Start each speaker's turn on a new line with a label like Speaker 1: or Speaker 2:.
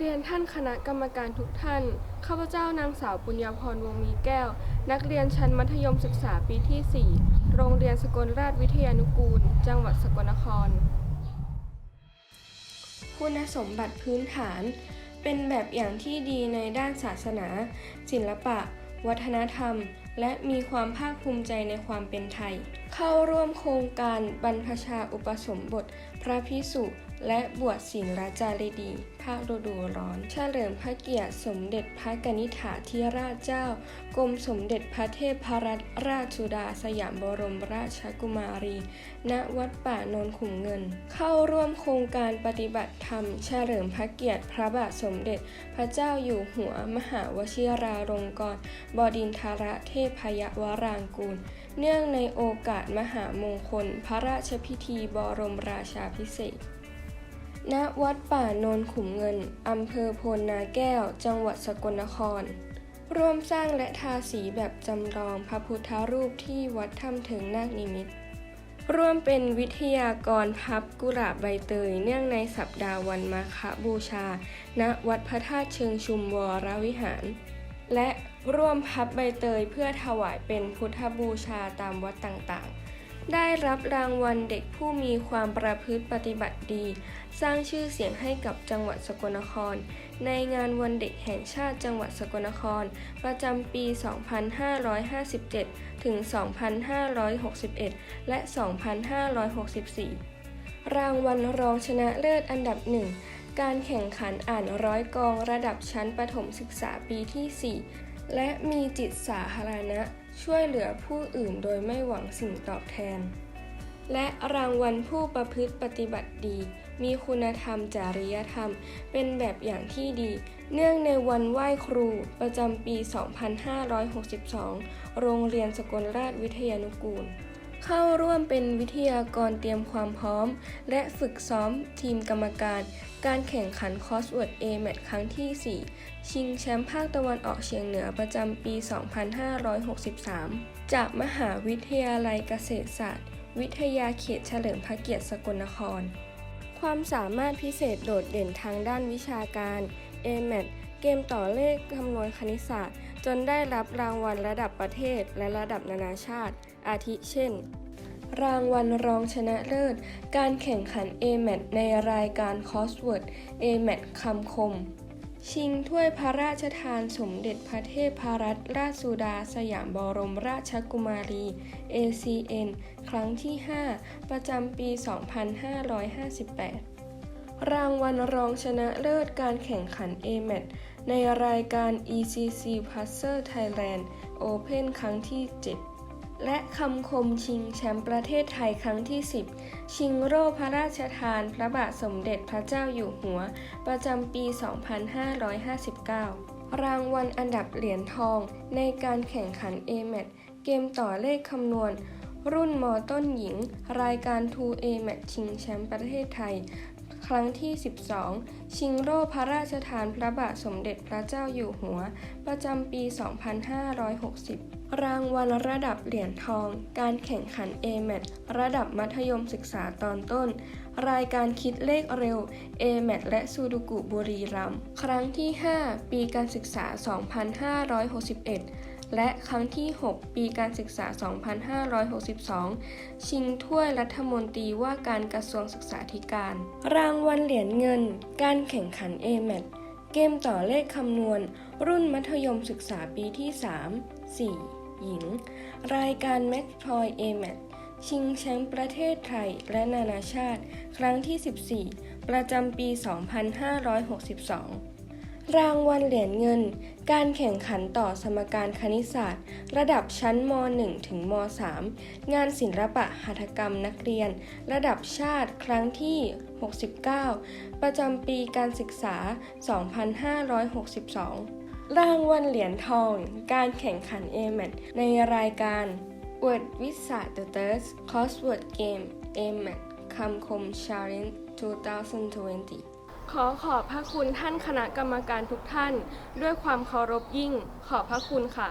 Speaker 1: เรียนท่านคณะกรรมการทุกท่าน ข้าพเจ้านางสาวปุญญาพรวงมีแก้ว นักเรียนชั้นมัธยมศึกษาปีที่ 4 โรงเรียนสกลราชวิทยานุกูล จังหวัดสกลนคร คุณสมบัติพื้นฐาน เป็นแบบอย่างที่ดีในด้านศาสนา ศิลปะ วัฒนธรรม และมีความภาคภูมิใจในความเป็นไทย เข้าร่วมโครงการบรรพชาอุปสมบท พระพิสุและบวชศีลจารีดี ภาคฤดูร้อน เฉลิมพระเกียรติสมเด็จพระกนิษฐาธิราชเจ้า กรมสมเด็จพระเทพรัตนราชสุดาสยามบรมราชกุมารี ณ วัดป่านนขุมเงิน เข้าร่วมโครงการปฏิบัติธรรม เฉลิมพระเกียรติพระบาทสมเด็จ พระเจ้าอยู่หัวมหาวชิราลงกรณบดินทรเทพยวรางกูล เนื่องในโอกาสมหามงคล พระราชพิธีบรมราชาภิเศษณวัดป่าโนนขุมเงิน อำเภอโพนนาแก้ว จังหวัดสกลนคร ร่วมสร้างและทาสีแบบจำลองพระพุทธรูปที่วัดถ้ำเถิงนาคนิมิตรร่วมเป็นวิทยากรพับกุหลาบใบเตย เนื่องในสัปดาห์วันมาฆบูชา ณ วัดพระธาตุเชิงชุมวรวิหาร และ ร่วมพับใบเตยเพื่อถวายเป็นพุทธบูชาตามวัดต่างๆ ได้รับรางวัลเด็กผู้มีความประพฤติปฏิบัติดี สร้างชื่อเสียงให้กับจังหวัดสกลนคร ในงานวันเด็กแห่งชาติจังหวัดสกลนคร ประจำปี 2557 ถึง 2561 และ 2564 รางวัลรองชนะเลิศอันดับหนึ่งการแข่งขันอ่านร้อยกองระดับชั้นประถมศึกษาปีที่ 4 และมีจิตสาธารณะช่วยเหลือผู้อื่นโดยไม่หวังสิ่งตอบแทน และรางวัลผู้ประพฤติปฏิบัติดี มีคุณธรรมจริยธรรม เป็นแบบอย่างที่ดี เนื่องในวันไหว้ครูประจำปี 2562 โรงเรียนสกลราชวิทยานุกูล เข้าร่วมเป็นวิทยากรเตรียมความพร้อม และฝึกซ้อมทีมกรรมการ การแข่งขันคอสเวิร์ด A แมตครั้งที่ 4 ชิงแชมป์ภาคตะวันออกเฉียงเหนือประจำปี 2563 จากมหาวิทยาลัยเกษตรศาสตร์ วิทยาเขตเฉลิมพระเกียรติสกลนคร ความสามารถพิเศษโดดเด่นทางด้านวิชาการ a m a t เกมต่อเลขคำนวณคณิตศาสตร์ จนได้รับรางวัลระดับประเทศและระดับนานาชาติ อาทิเช่น รางวัลรองชนะเลิศ การแข่งขัน a m a t ในรายการ Crossword a m a t คำคม ชิงถ้วยพระราชทานสมเด็จพระเทพรัตนราชสุดาสยามบรมราชกุมารี ACN ครั้งที่ 5 ประจำปี 2558 รางวัลรองชนะเลิศการแข่งขัน a m a t ในรายการ ECC Puzzle Thailand Open ครั้งที่ 7 และคำคมชิงแชมป์ประเทศไทยครั้งที่ 10 ชิงโล่พระราชทานพระบาทสมเด็จพระเจ้าอยู่หัว ประจำปี 2559 รางวัลอันดับเหรียญทองในการแข่งขัน a m a t เกมต่อเลขคำนวณรุ่นมต้นหญิง รายการ 2 a m a t ชิงแชมป์ประเทศไทย ครั้งที่ 12 ชิงโล่พระราชทานพระบาทสมเด็จพระเจ้าอยู่หัว ประจำปี 2560 รางวัลระดับเหรียญทอง การแข่งขัน a m a t ระดับมัธยมศึกษาตอนต้น รายการคิดเลขเร็ว a m a t และซูดูกุบุรีรัม ครั้งที่ 5 ปีการศึกษา 2561 และครั้งที่ 6 ปีการศึกษา 2562 ชิงถ้วยรัฐมนตรีว่าการกระทรวงศึกษาธิการ รางวัลเหรียญเงิน การแข่งขัน a m a t เกมต่อเลขคำนวณ รุ่นมัธยมศึกษาปีที่ 3 4 หญิง รายการ m a t p o y a m a t ชิงแชมป์ประเทศไทยและนานาชาติ ครั้งที่ 14 ประจำปี 2562 รางวัลเหรียญเงิน การแข่งขันต่อสมการคณิตศาสตร์ ระดับชั้นม .1 ถึงม .3 งานศิลปะหัตถกรรมนักเรียน ระดับชาติครั้งที่ 69 ประจำปีการศึกษา 2562 รางวัลเหรียญทอง การแข่งขัน a m a t ในรายการ Word with ศาสตร์ The Third Crossword Game a m a t คำคม Challenge 2020 ขอขอบพระคุณท่านคณะกรรมการทุกท่าน ด้วยความเคารพยิ่ง ขอบพระคุณค่ะ